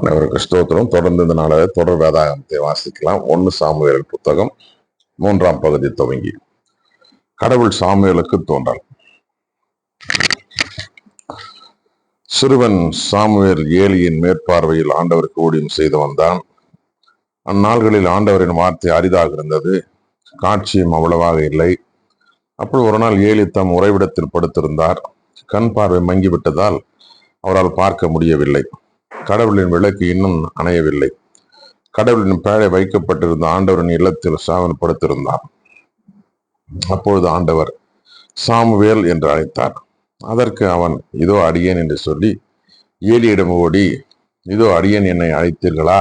அனைவருக்கு ஸ்தோத்திரம். தொடர்ந்து இந்த நாளில் தொடர் வேதாகமத்தை வாசிக்கலாம். ஒன்று சாமுவேல் புத்தகம் மூன்றாம் பகுதி துவங்கி. கடவுள் சாமுவேலுக்கு தோன்றல். சிறுவன் சாமுவேல் ஏலியின் மேற்பார்வையில் ஆண்டவருக்கு ஊழியம் செய்து வந்தான் அந்நாள்களில் ஆண்டவரின் வார்த்தை அரிதாக இருந்தது. காட்சியும் அவ்வளவாக இல்லை. அப்பொழுது ஒரு நாள் ஏலி தம் உறைவிடத்தில் படுத்திருந்தார். கண் பார்வை மங்கிவிட்டதால் அவரால் பார்க்க முடியவில்லை. கடவுளின் விளக்கு இன்னும் அணையவில்லை. கடவுளின் பேழை வைக்கப்பட்டிருந்த ஆண்டவரின் இல்லத்தில் சாவன் படுத்திருந்தான் அப்பொழுது ஆண்டவர் சாமுவேல் என்று அழைத்தார். அதற்கு அவன் இதோ அடியேன் என்று சொல்லி ஏலியிடம் ஓடி இதோ அடியேன் என்னை அழைத்தீர்களா?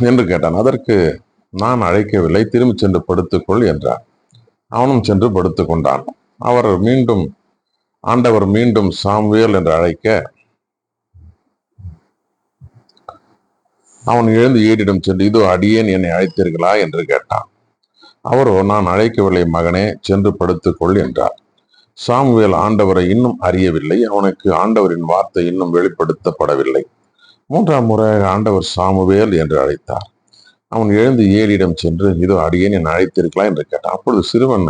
என்று கேட்டான். அதற்கு நான் அழைக்கவில்லை திரும்பி சென்று படுத்துக்கொள் என்றார். அவனும் சென்று படுத்துக் கொண்டான் அவர் மீண்டும் ஆண்டவர் மீண்டும் சாமுவேல் என்று அழைக்க அவன் எழுந்து ஏடிடம் சென்று இதோ அடியேன் என்னை அழைத்தீர்களா? என்று கேட்டான். அவரோ நான் அழைக்கவில்லை மகனே சென்று படுத்துக்கொள் என்றார். சாமுவேல் ஆண்டவரை இன்னும் அறியவில்லை. அவனுக்கு ஆண்டவரின் வார்த்தை இன்னும் வெளிப்படுத்தப்படவில்லை. மூன்றாம் முறையாக ஆண்டவர் சாமுவேல் என்று அழைத்தார். அவன் எழுந்து ஏழிடம் சென்று இதோ அடியேன் என்னை அழைத்திருக்கலாம் என்று கேட்டான். அப்பொழுது சிறுவன்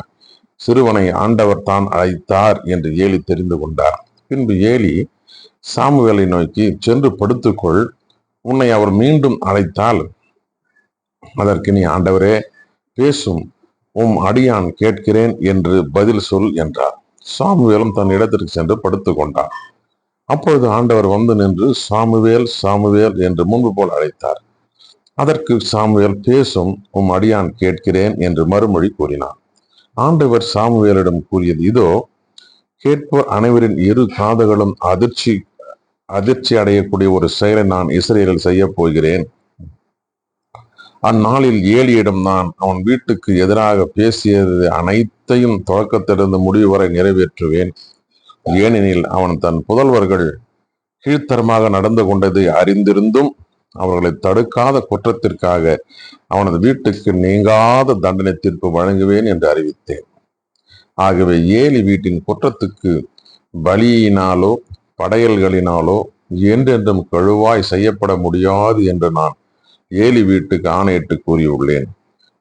சிறுவனை ஆண்டவர் தான் அழைத்தார் என்று ஏலி தெரிந்து கொண்டார். பின்பு ஏலி சாமுவேலை நோக்கி சென்று படுத்துக்கொள் உன்னை அவர் மீண்டும் அழைத்தால் அதற்கு நீ ஆண்டவரே பேசும் உம் அடியான் கேட்கிறேன் என்று பதில் சொல் என்றார். சாமுவேலும் தன் இடத்திற்கு சென்று படுத்து கொண்டார். அப்பொழுது ஆண்டவர் வந்து நின்று சாமுவேல் சாமுவேல் என்று முன்பு போல் அழைத்தார். அதற்கு சாமுவேல் பேசும் உம் அடியான் கேட்கிறேன் என்று மறுமொழி கூறினார். ஆண்டவர் சாமுவேலிடம் கூறியது இதோ கேட்போர் அனைவரின் இரு காதுகளும் அதிர்ச்சி அதிர்ச்சி அடையக்கூடிய ஒரு செயலை நான் இஸ்ரேலில் செய்ய போகிறேன். அந்நாளில் ஏலியிடம் நான் அவன் வீட்டுக்கு எதிராக பேசியது அனைத்தையும் தொடக்கத்திலிருந்து முடிவு வரை நிறைவேற்றுவேன். ஏனெனில் அவன் தன் புதல்வர்கள் கீழ்த்தரமாக நடந்து கொண்டதை அறிந்திருந்தும் அவர்களை தடுக்காத குற்றத்திற்காக அவனது வீட்டுக்கு நீங்காத தண்டனை தீர்ப்பு வழங்குவேன் என்று அறிவித்தேன். ஆகவே ஏலி வீட்டின் குற்றத்துக்கு பலியினாலோ படையல்களினாலோ என்றென்றும் கழுவாய் செய்யப்பட முடியாது என்று நான் ஏலி வீட்டுக்கு ஆணையிட்டு கூறியுள்ளேன்.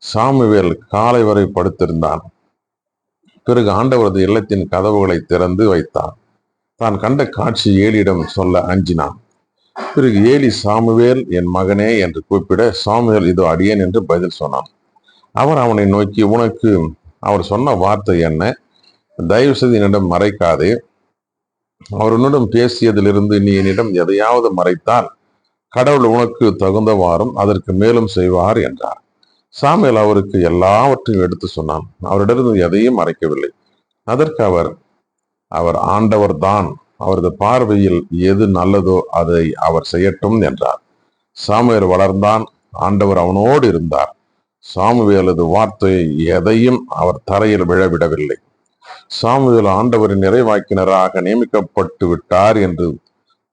சாமுவேல் காலை வரை படுத்திருந்தான். பிறகு ஆண்டவரது இல்லத்தின் கதவுகளை திறந்து வைத்தான். தான் கண்ட காட்சி ஏலியிடம் சொல்ல அஞ்சினான். பிறகு ஏலி சாமுவேல் என் மகனே என்று கூப்பிட சாமுவேல் இதோ அடியேன் என்று பதில் சொன்னான். அவர் அவனை நோக்கி உனக்கு அவர் சொன்ன வார்த்தை என்ன? தயவு செய்து என்னிடம் மறைக்காதே. அவர் பேசியதிலிருந்து நீ என்னிடம் எதையாவது மறைத்தால் கடவுள் உனக்கு தகுந்தவாறும் அதற்கு மேலும் செய்வார் என்றார். சாமியல் அவருக்கு எல்லாவற்றையும் எடுத்து சொன்னான். அவரிடமிருந்து எதையும் மறைக்கவில்லை. அதற்கு அவர் அவர் ஆண்டவர் தான் அவரது பார்வையில் எது நல்லதோ அதை அவர் செய்யட்டும் என்றார். சாமுவேல் வளர்ந்தான். ஆண்டவர் அவனோடு இருந்தார். சாமுவேலது வார்த்தை எதையும் அவர் தரையில் விழவிடவில்லை. சாமுவேல் ஆண்டவரின் நிறைவாக்கினராக நியமிக்கப்பட்டு விட்டார் என்று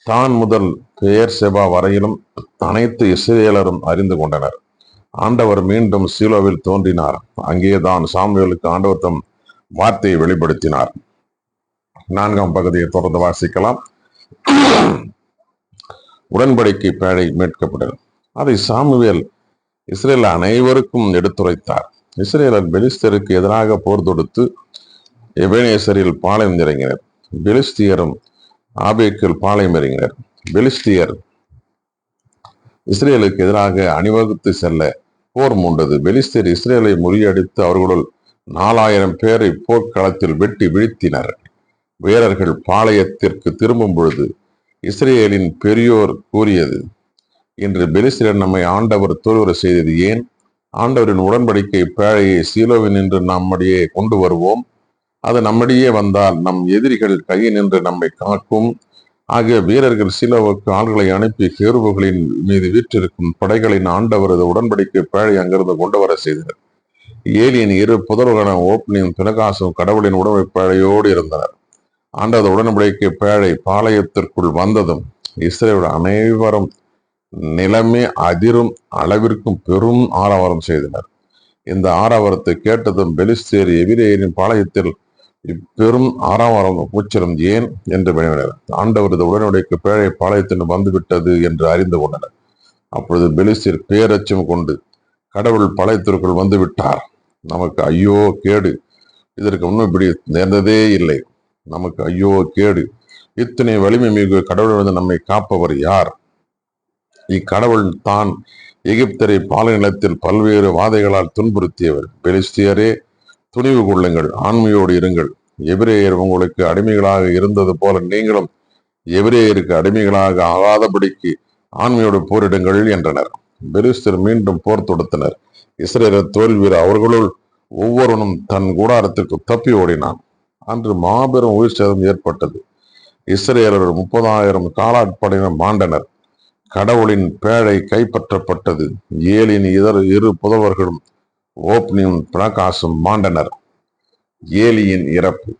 தான் முதல் பெயர் செபா வரையிலும் அனைத்து இஸ்ரேலரும் அறிந்து கொண்டனர். ஆண்டவர் மீண்டும் சீலோவில் தோன்றினார். அங்கேதான் சாமுவேலுக்கு ஆண்டவர் தம் வார்த்தையை வெளிப்படுத்தினார். நான்காம் பகுதியை தொடர்ந்து வாசிக்கலாம். உடன்படிக்கை பேழை மீட்கப்பட்டது. அதை சாமுவேல் இஸ்ரேல் அனைவருக்கும் எடுத்துரைத்தார். இஸ்ரேலர் பெலிஸ்தருக்கு எதிராக போர் தொடுத்து எபேனேசரில் பாளையம் இறங்கினர். பெலிஸ்தியரும் ஆபேக்கில் பாளையம் இறங்கினர். பெலிஸ்தியர் இஸ்ரேலுக்கு எதிராக அணிவகுத்து செல்ல போர் மூண்டது. பெலிஸ்தியர் இஸ்ரேலை முறியடித்து அவர்களுள் நாலாயிரம் பேரை போர்க்களத்தில் வெட்டி வீழ்த்தினர். வீரர்கள் பாளையத்திற்கு திரும்பும் பொழுது இஸ்ரேலின் பெரியோர் கூறியது இன்று பெலிஸ்தியர் நம்மை ஆண்டவர் தோல்வரை செய்தது ஏன்? ஆண்டவரின் உடன்படிக்கை பேழையை சீலோவில் நின்று நம்முடைய கொண்டு வருவோம். அது நம்மிடையே வந்தால் நம் எதிரிகள் கையில் நின்று நம்மை காக்கும். ஆகிய வீரர்கள் சிலவுக்கு ஆள்களை அனுப்பி கேருவுகளின் மீது வீற்றிருக்கும் படைகளின் ஆண்டவரது உடன்படிக்கை பேழை அங்கிருந்து கொண்டு வர செய்தனர். ஏலியின் இரு புதல்வர்களான ஓப்னியும் பினகாசும் கடவுளின் உடம்பை பேழையோடு இருந்தனர். ஆண்டது உடன்படிக்கை பேழை பாளையத்திற்குள் வந்ததும் இஸ்ரேல் அனைவரும் நிலமே அதிரும் அளவிற்கும் பெரும் ஆரவாரம் செய்தனர். இந்த ஆரவாரத்தை கேட்டதும் பெலிஸ்தேர் எபிரேயரின் பாளையத்தில் இப்பெரும் ஆறாம் உச்சரம் ஏன் என்று வினவினர். ஆண்டவரது உடனடிக்கு பேழை பாளையத்தின் வந்துவிட்டது என்று அறிந்து கொண்டனர். அப்பொழுது பெலிசிர் பேரச்சம் கொண்டு கடவுள் பாளையத்திற்குள் வந்து விட்டார் நமக்கு ஐயோ கேடு. இதற்கு முன்னும் இப்படி நேர்ந்ததே இல்லை. நமக்கு ஐயோ கேடு. இத்தனை வலிமை மிகு கடவுளிலிருந்து நம்மை காப்பவர் யார்? இக்கடவுள் தான் எகிப்தரை பாலை நிலத்தில் பல்வேறு வாதைகளால் துன்புறுத்தியவர். பெலிஸ்தியரே துணிவு கொள்ளுங்கள் ஆண்மையோடு இருங்கள். எபிரேயர் உங்களுக்கு அடிமைகளாக இருந்தது போல நீங்களும் எபிரேயருக்கு அடிமைகளாக ஆகாதபடிக்கு ஆண்மையோடு போரிடுங்கள் என்றனர். பெரிஸ்தர் மீண்டும் போர் தொடுத்தனர். இஸ்ரேலர் தோல்வியர் அவர்களுள் ஒவ்வொருவனும் தன் கூடாரத்திற்கு தப்பி ஓடினான். அன்று மாபெரும் உயிர் சேதம் ஏற்பட்டது. இஸ்ரேலர் முப்பதாயிரம் காலாட்படையினர் மாண்டனர். கடவுளின் பேழை கைப்பற்றப்பட்டது. ஏலின் இதர் இரு புதவர்களும் ஓப்னியும் பிரகாசும் மாண்டனர். ஏலியின் இறப்பு.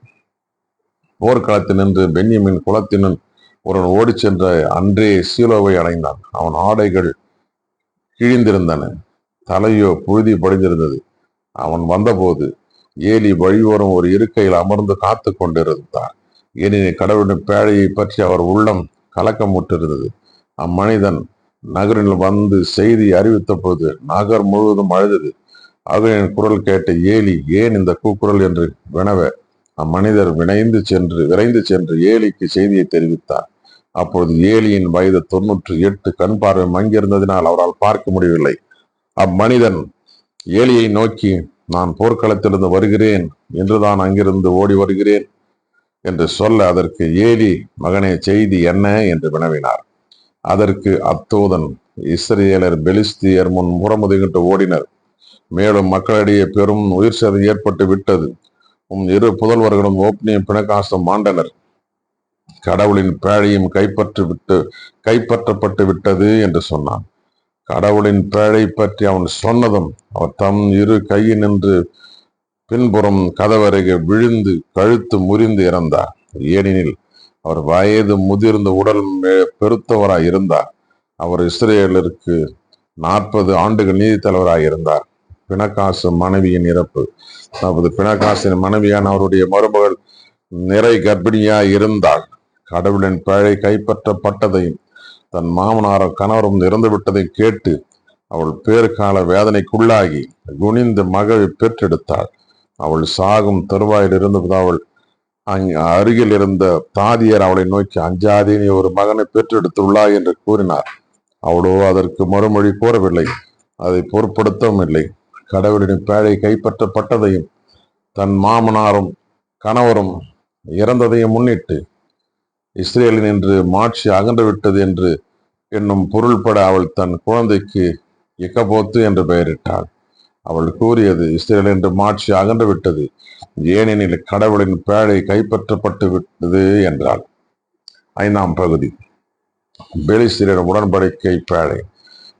போர்க்களத்தில் நின்று பென்யமின் குலத்தினன் ஒருவன் ஓடிச் சென்ற அன்றே சீலோவை அடைந்தான். அவன் ஆடைகள் கிழிந்திருந்தன. தலையோ புழுதி படிந்திருந்தது. அவன் வந்தபோது ஏலி வழியோரம் ஒரு இருக்கையில் அமர்ந்து காத்து கொண்டிருந்தார். ஏனெனில் கடவுளின் பேழையை பற்றி அவர் உள்ளம் கலக்கமுற்றிருந்தது. அம்மனிதன் நகரில் வந்து செய்தி அறிவித்த போது நகர் முழுவதும் அழுதது அது என் குரல் கேட்ட ஏலி ஏன் இந்த கூக்குரல் என்று வினவ? அம்மனிதர் வினைந்து சென்று விரைந்து சென்று ஏலிக்கு செய்தியை தெரிவித்தார் அப்பொழுது ஏலியின் வயது தொன்னூற்றி எட்டு. கண் பார்வை மங்கியிருந்ததினால் அவரால் பார்க்க முடியவில்லை. அம்மனிதன் ஏலியை நோக்கி நான் போர்க்களத்திலிருந்து வருகிறேன். என்றுதான் அங்கிருந்து ஓடி வருகிறேன் என்று சொல்ல அதற்கு ஏலி மகனே செய்தி என்ன என்று வினவினார். அதற்கு அத்தூதன் இஸ்ரேலர் பெலிஸ்தியர் முன் முறமுதுகிட்டு ஓடினர். மேலும் மக்களிடையே பெரும் உயிர் சேதம் ஏற்பட்டு விட்டது. உம் இரு புதல்வர்களும் ஓப்னியும் பிணக்காசம் மாண்டனர் கடவுளின் பேழையும் கைப்பற்றி விட்டு கைப்பற்றப்பட்டு விட்டது என்று சொன்னான். கடவுளின் பேழை பற்றி அவன் சொன்னதும் அவர் தம் இரு கையினின்று பின்புறம் கதவருகே விழுந்து கழுத்து முறிந்து இறந்தார். ஏனெனில் அவர் வயது முதிர்ந்த உடல் மே- பெருத்தவராய் இருந்தார் அவர் இஸ்ரேலருக்கு நாற்பது ஆண்டுகள் நீதித்தலைவராக இருந்தார் பிணக்காசு மனைவியின் இறப்பு. அதாவது பிணக்காசின் மனைவியான அவருடைய மருமகள் நிறை கர்ப்பிணியாய் இருந்தாள். கடவுளின் பழை கைப்பற்றப்பட்டதையும் தன் மாமனாரும் கணவரும் இறந்து கேட்டு அவள் பேறுகால வேதனைக்குள்ளாகி குனிந்து மகளை பெற்றெடுத்தாள். அவள் சாகும் தருவாயில் இருந்தபோது அவள் அருகில் இருந்த தாதியர் அவளை நோக்கி அஞ்சாதே நீ ஒரு மகனை பெற்றெடுத்துள்ளா என்று கூறினார். அவளோ அதற்கு மறுமொழி கூறவில்லை. அதை பொருட்படுத்தவும் இல்லை. கடவுளின் பேழை கைப்பற்றப்பட்டதையும் தன் மாமனாரும் கணவரும் இறந்ததையும் முன்னிட்டு இஸ்ரேலின் என்று மாட்சி அகன்று விட்டது என்று என்னும் பொருள்பட அவள் தன் குழந்தைக்கு இக்கபோத்து என்று பெயரிட்டாள். அவள் கூறியது இஸ்ரேல் என்று மாட்சி அகன்று விட்டது ஏனெனில் கடவுளின் பேழை கைப்பற்றப்பட்டு விட்டது என்றாள். ஐந்தாம் பகுதி. பெலிஸ்தியர் உடன்படிக்கை பேழை.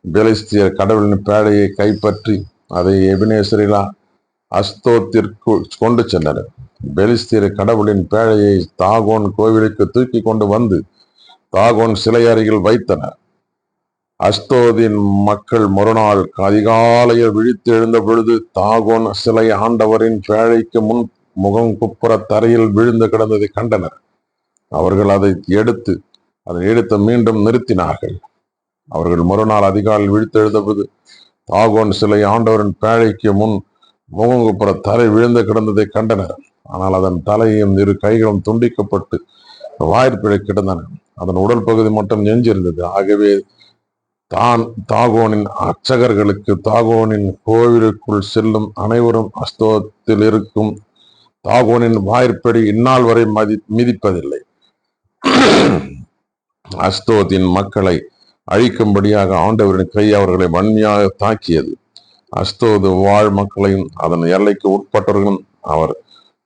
பெலிஸ்தியர் கடவுளின் பேழையை கைப்பற்றி அதை எபினேசரிலா அஸ்தோத்திற்கு கொண்டு சென்றனர். பெலிஸ்தீர கடவுளின் பேழையை தாகோன் கோவிலுக்கு தூக்கி கொண்டு வந்து தாகோன் சிலை அருகில் வைத்தனர். அஸ்தோதின் மக்கள் மறுநாள் அதிகாலையில் விழித்து எழுந்த பொழுது தாகோன் சிலை ஆண்டவரின் பேழைக்கு முன் முகம் குப்புற தரையில் விழுந்து கிடந்ததை கண்டனர். அவர்கள் அதை எடுத்து அதை எடுத்து மீண்டும் நிறுத்தினார்கள். அவர்கள் மறுநாள் அதிகாலையில் விழித்து எழுந்தபோது ஆகோன் சிலை ஆண்டவரின் பேழைக்கு முன் முகங்குப்புற தலை விழுந்து கிடந்ததை கண்டனர். ஆனால் அதன் தலையும் இரு கைகளும் துண்டிக்கப்பட்டு வாய்ப்பிழை கிடந்தன. அதன் உடல் பகுதி மட்டும் எஞ்சிருந்தது ஆகவே தான் தாகோனின் அர்ச்சகர்களுக்கு தாகோனின் கோவிலுக்குள் செல்லும் அனைவரும் அஸ்தோத்தில் இருக்கும் தாகோனின் வாய்ப்படி இந்நாள் வரை மதி மிதிப்பதில்லை. அஸ்தோத்தின் மக்களை அழிக்கும்படியாக ஆண்டவரின் கை அவர்களை வன்மையாக தாக்கியது. அஸ்தோது வாழ் மக்களையும் அதன் எல்லைக்கு உட்பட்டவர்களும் அவர்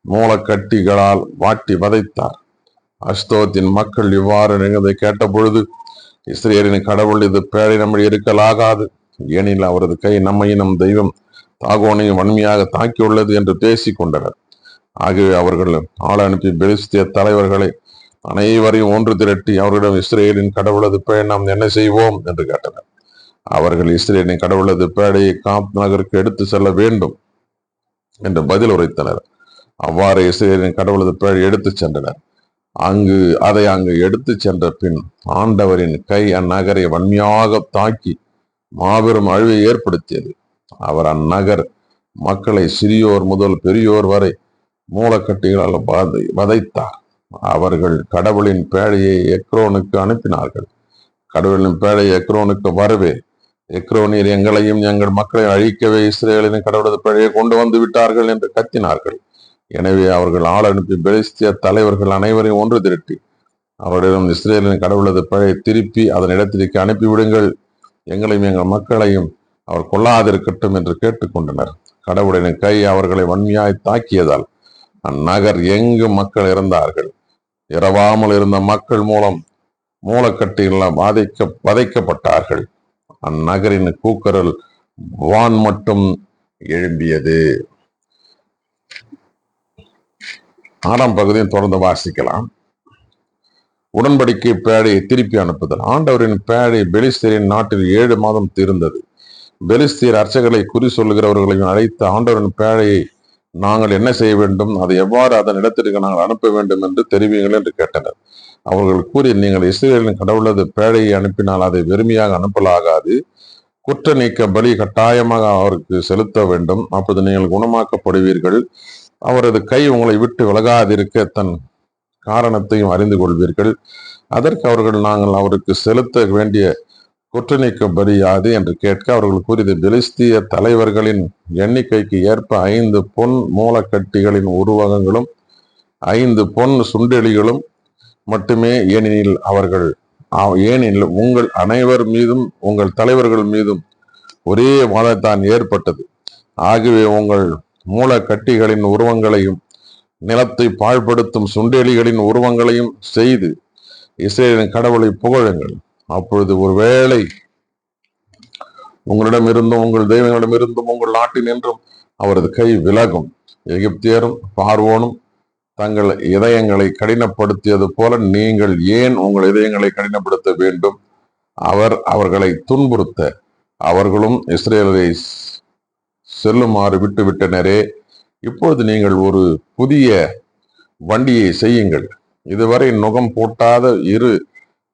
மூலக்கட்டிகளால் வாட்டி வதைத்தார். அஸ்தோத்தின் மக்கள் இவ்வாறு நிகழ்ந்ததை கேட்டபொழுது இஸ்ரேலின் கடவுள் இது பேழை நம்ம இருக்கலாகாது ஏனெனில் அவரது கை நம்மையும் நம் தெய்வம் தாகோனையும் வன்மையாக தாக்கியுள்ளது என்று பேசிக் கொண்டனர் ஆகவே அவர்கள் ஆள் அனுப்பி பெலிஸ்திய தலைவர்களை அனைவரையும் ஒன்று திரட்டி அவர்களிடம் இஸ்ரேலின் கடவுளது பேழை நாம் என்ன செய்வோம்? என்று கேட்டனர். அவர்கள் இஸ்ரேலின் கடவுளது பேடையை காப் நகருக்கு எடுத்து செல்ல வேண்டும் என்று பதில் உரைத்தனர். அவ்வாறு இஸ்ரேலின் கடவுளது பேழை எடுத்துச் சென்றனர். அங்கு அதை அங்கு எடுத்து சென்ற பின் ஆண்டவரின் கை அந்நகரை வன்மையாக தாக்கி மாபெரும் அழிவை ஏற்படுத்தியது. அவர் அந்நகர் மக்களை சிறியோர் முதல் பெரியோர் வரை மூலக்கட்டிகளால் வதை வதைத்தார். அவர்கள் கடவுளின் பேழையை எக்ரோனுக்கு அனுப்பினார்கள். கடவுளின் பேழை எக்ரோனுக்கு வரவே எக்ரோனியர் எங்களையும் எங்கள் மக்களை அழிக்கவே இஸ்ரேலின் கடவுளது பேழையை கொண்டு வந்து விட்டார்கள் என்று கத்தினார்கள். எனவே அவர்கள் ஆள் அனுப்பி பெலிஸ்திய தலைவர்கள் அனைவரையும் ஒன்று திரட்டி அவரிடம் இஸ்ரேலின் கடவுளது பழைய திருப்பி அதன் இடத்திற்கு அனுப்பிவிடுங்கள். எங்களையும் எங்கள் மக்களையும் அவர் கொல்லாதிருக்கட்டும் என்று கேட்டுக்கொண்டனர். கடவுளின் கை அவர்களை வன்மையாய் தாக்கியதால் அந்நகர் எங்கு மக்கள் இறந்தார்கள். இரவாமல் இருந்த மக்கள் மூலம் மூலக்கட்டியெல்லாம் பாதிக்க வதைக்கப்பட்டார்கள் அந்நகரின் கூக்கரல் வான் மட்டும் எழும்பியது. ஆறாம் பகுதியும் தொடர்ந்து வாசிக்கலாம். உடன்படிக்கை பேடையை திருப்பி அனுப்புதல். ஆண்டவரின் பேழை பெலிஸ்தரின் நாட்டில் ஏழு மாதம் தீர்ந்தது. பெலிஸ்தீர் அர்ச்சகர்களை குறி சொல்லுகிறவர்களையும் அழைத்து ஆண்டவரின் பேழையை நாங்கள் என்ன செய்ய வேண்டும்? அதை எவ்வாறு அதன் இடத்திற்கு நாங்கள் அனுப்ப வேண்டும் என்று தெரிவிங்கள் என்று கேட்டனர். அவர்கள் கூறி நீங்கள் இஸ்ரேலின் கடவுளது பேழையை அனுப்பினால் அதை வெறுமையாக அனுப்பலாகாது. குற்ற நீக்க பலி கட்டாயமாக அவருக்கு செலுத்த வேண்டும். அப்போது நீங்கள் குணமாக்கப்படுவீர்கள். அவரது கை உங்களை விட்டு விலகாதிருக்க தன் காரணத்தையும் அறிந்து கொள்வீர்கள். அதற்கு அவர்கள் நாங்கள் அவருக்கு செலுத்த வேண்டிய குற்றநீக்க பலி யாது என்று கேட்க அவர்கள் கூறியது பெலிஸ்திய தலைவர்களின் எண்ணிக்கைக்கு ஏற்ப ஐந்து பொன் மூலக்கட்டிகளின் உருவகங்களும் ஐந்து பொன் சுண்டெலிகளும் மட்டுமே ஏனெனில் அவர்கள் ஏனெனில் உங்கள் அனைவர் மீதும் உங்கள் தலைவர்கள் மீதும் ஒரே மதத்தான் ஏற்பட்டது. ஆகவே உங்கள் மூலக்கட்டிகளின் உருவங்களையும் நிலத்தை பாழ்படுத்தும் சுண்டெலிகளின் உருவங்களையும் செய்து இஸ்ரேலின் கடவுளை புகழுங்கள். அப்பொழுது ஒருவேளை உங்களிடம் இருந்தும் உங்கள் தெய்வங்களிடம் இருந்தும் உங்கள் நாட்டில் நின்றும் அவரது கை விலகும். எகிப்தியரும் பார்வோனும் தங்கள் இதயங்களை கடினப்படுத்தியது போல நீங்கள் ஏன் உங்கள் இதயங்களை கடினப்படுத்த வேண்டும்? அவர் அவர்களை துன்புறுத்த அவர்களும் இஸ்ரேலை செல்லுமாறு விட்டுவிட்டனரே. இப்பொழுது நீங்கள் ஒரு புதிய வண்டியை செய்யுங்கள். இதுவரை நுகம் பூட்டாத இரு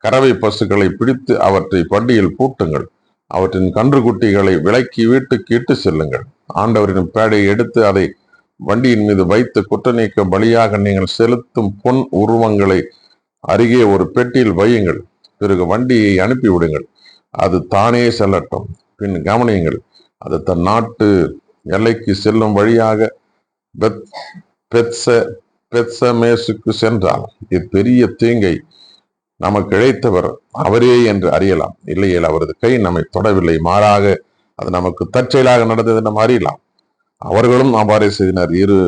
கறவை பசுக்களை பிடித்து அவற்றை வண்டியில் பூட்டுங்கள். அவற்றின் கன்றுக்குட்டிகளை விலக்கி வீட்டுக்கு இட்டு செல்லுங்கள். ஆண்டவரின் பேடையை எடுத்து அதை வண்டியின் மீது வைத்து குற்றநீக்க பலியாக நீங்கள் செலுத்தும் பொன் உருவங்களை அருகே ஒரு பெட்டியில் வையுங்கள். பிறகு வண்டியை அனுப்பிவிடுங்கள். அது தானே செல்லட்டும். பின் கவனியுங்கள். அது தன் நாட்டு எல்லைக்கு செல்லும் வழியாக பெத் பெத்ச பெத்சமேசுக்கு சென்றால் இப்பெரிய தீங்கை. நமக்கு இழைத்தவர் அவரே என்று அறியலாம். இல்லையேல் அவரது கை நம்மை தொடவில்லை. மாறாக அது நமக்கு தற்செயலாக நடந்தது நம்ம அறியலாம். அவர்களும் அவ்வாறே செய்தனர். இரு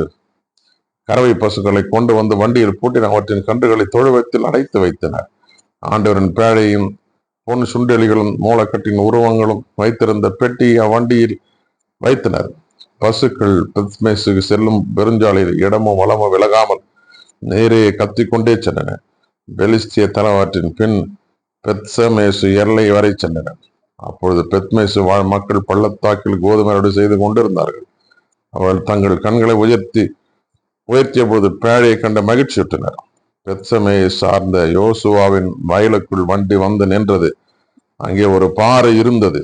கறவை பசுக்களை கொண்டு வந்து வண்டியில் பூட்டின அவற்றின் கன்றுகளை தொழுவத்தில் அடைத்து வைத்தனர். ஆண்டவரின் பேழையும் பொன் சுண்டெலிகளும் மூலக்கட்டின் உருவங்களும் வைத்திருந்த பெட்டி அவ்வண்டியில் வைத்தனர். பசுக்கள் பெத்மேசுக்கு செல்லும் பெருஞ்சாலையில் இடமும் வளமும் விலகாமல் நேரே கத்திக்கொண்டே சென்றன. பெலிஸ்திய தலவாற்றின் பின் பெத்சமேசு எல்லை வரை சென்றனர். அப்பொழுது பெத்மேசு வாழ் மக்கள் பள்ளத்தாக்கில் கோதுமையோடு செய்து கொண்டிருந்தார்கள். அவர்கள் தங்கள் கண்களை உயர்த்தி உயர்த்திய போது பேழையை கண்ட மகிழ்ச்சியுற்றனர். பெத்சமேயை சார்ந்த யோசுவாவின் வயலுக்குள் வண்டி வந்து நின்றது. அங்கே ஒரு பாறை இருந்தது.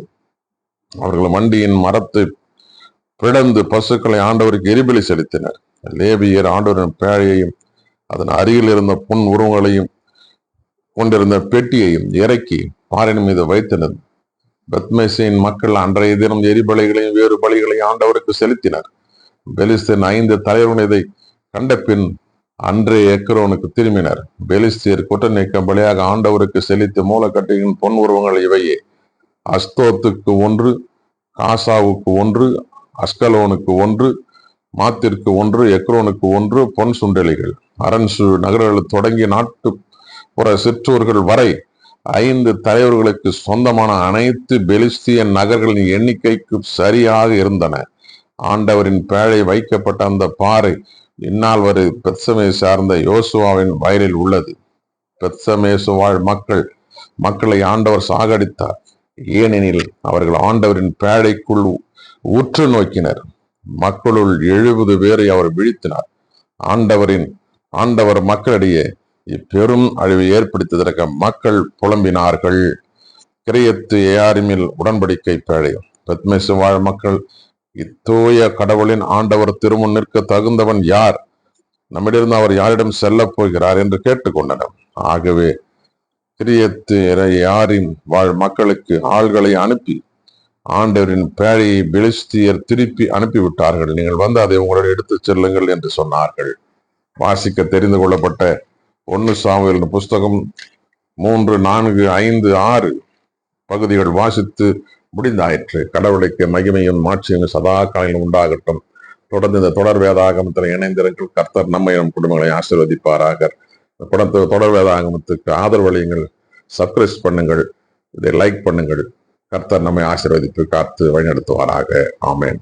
அவர்கள் வண்டியின் மரத்தை பிளந்து பசுக்களை ஆண்டவருக்கு எரிபலி செலுத்தினர். லேபியர் ஆண்டவரின் பேழையையும் அதன் அருகில் இருந்த பொன் உருவங்களையும் கொண்டிருந்த பெட்டியையும் இறக்கி பாறையின் மீது வைத்தனர். பெத்மேசின் மக்கள் அன்றைய தினம் எரிபலிகளையும் வேறு பலிகளையும் ஆண்டவருக்கு செலுத்தினர். பெலிஸ்தீன் ஐந்து தலைவர்கள் இதை கண்ட பின் அன்றைய எக்ரோனுக்கு திரும்பினர். பெலிஸ்தீர் குற்றநீக்க பலியாக ஆண்டவருக்கு செலுத்தி மூலக்கட்டையின் பொன் உருவங்கள் இவையே. அஸ்தோத்துக்கு ஒன்று காசாவுக்கு ஒன்று அஸ்கலோனுக்கு ஒன்று மாத்திற்கு ஒன்று எக்ரோனுக்கு ஒன்று பொன் சுண்டெலிகள். அரண்சு நகரங்கள் தொடங்கி நாட்டுப்புற சிற்றூர்கள் வரை ஐந்து தலைவர்களுக்கு சொந்தமான அனைத்து பெலிஸ்திய நகர்களின் எண்ணிக்கைக்கு சரியாக இருந்தன. ஆண்டவரின் பேழை வைக்கப்பட்ட அந்த பாறை இந்நாள் வரை பெத்சமே சார்ந்த யோசுவாவின் வயலில் உள்ளது. பெத்சமேசு வாழ் மக்கள் மக்களை ஆண்டவர் சாகடித்தார். ஏனெனில் அவர்கள் ஆண்டவரின் பேழைக்குள் உற்று நோக்கினர். மக்களுள் எழுபது பேரை அவர் வீழ்த்தினார். ஆண்டவரின் ஆண்டவர் மக்களிடையே இப்பெரும் அழிவை ஏற்படுத்தியதற்கு மக்கள் புலம்பினார்கள். கிரியத்து ஏஆரிமில் உடன்படிக்கை பேழை பத்மேசு வாழ் மக்கள் இத்தூய கடவுளின் ஆண்டவர் திருமுன் நிற்க தகுந்தவன் யார்? நம்மிடமிருந்து அவர் யாரிடம் செல்ல போகிறார் என்று கேட்டுக்கொண்டனர். ஆகவே கிரியத்து யாரின் வாழ் மக்களுக்கு ஆள்களை அனுப்பி ஆண்டவரின் பேழையை பெலிஸ்தியர் திருப்பி அனுப்பிவிட்டார்கள். நீங்கள் வந்து அதை உங்களுடன் எடுத்துச் செல்லுங்கள் என்று சொன்னார்கள். வாசிக்க தெரிந்து கொள்ளப்பட்ட ஒன்று சாமுவேல் புஸ்தகம் மூன்று நான்கு ஐந்து ஆறு பகுதிகள் வாசித்து முடிந்தாயிற்று. கடவுளுக்கு மகிமையும் மாட்சியும் சதா காலையில் உண்டாகட்டும். தொடர்ந்து இந்த தொடர் வேதாகமத்தில் இணைந்திருங்கள். கர்த்தர் நம்ம நம் குடும்பங்களை ஆசீர்வதிப்பாராக. தொடர் வேதாகமத்துக்கு ஆதரவளியுங்கள் சப்ஸ்கிரைப் பண்ணுங்கள். இதை லைக் பண்ணுங்கள். கர்த்தர் நம்மை ஆசீர்வதித்து காத்து வழிநடத்துவாராக. ஆமேன்.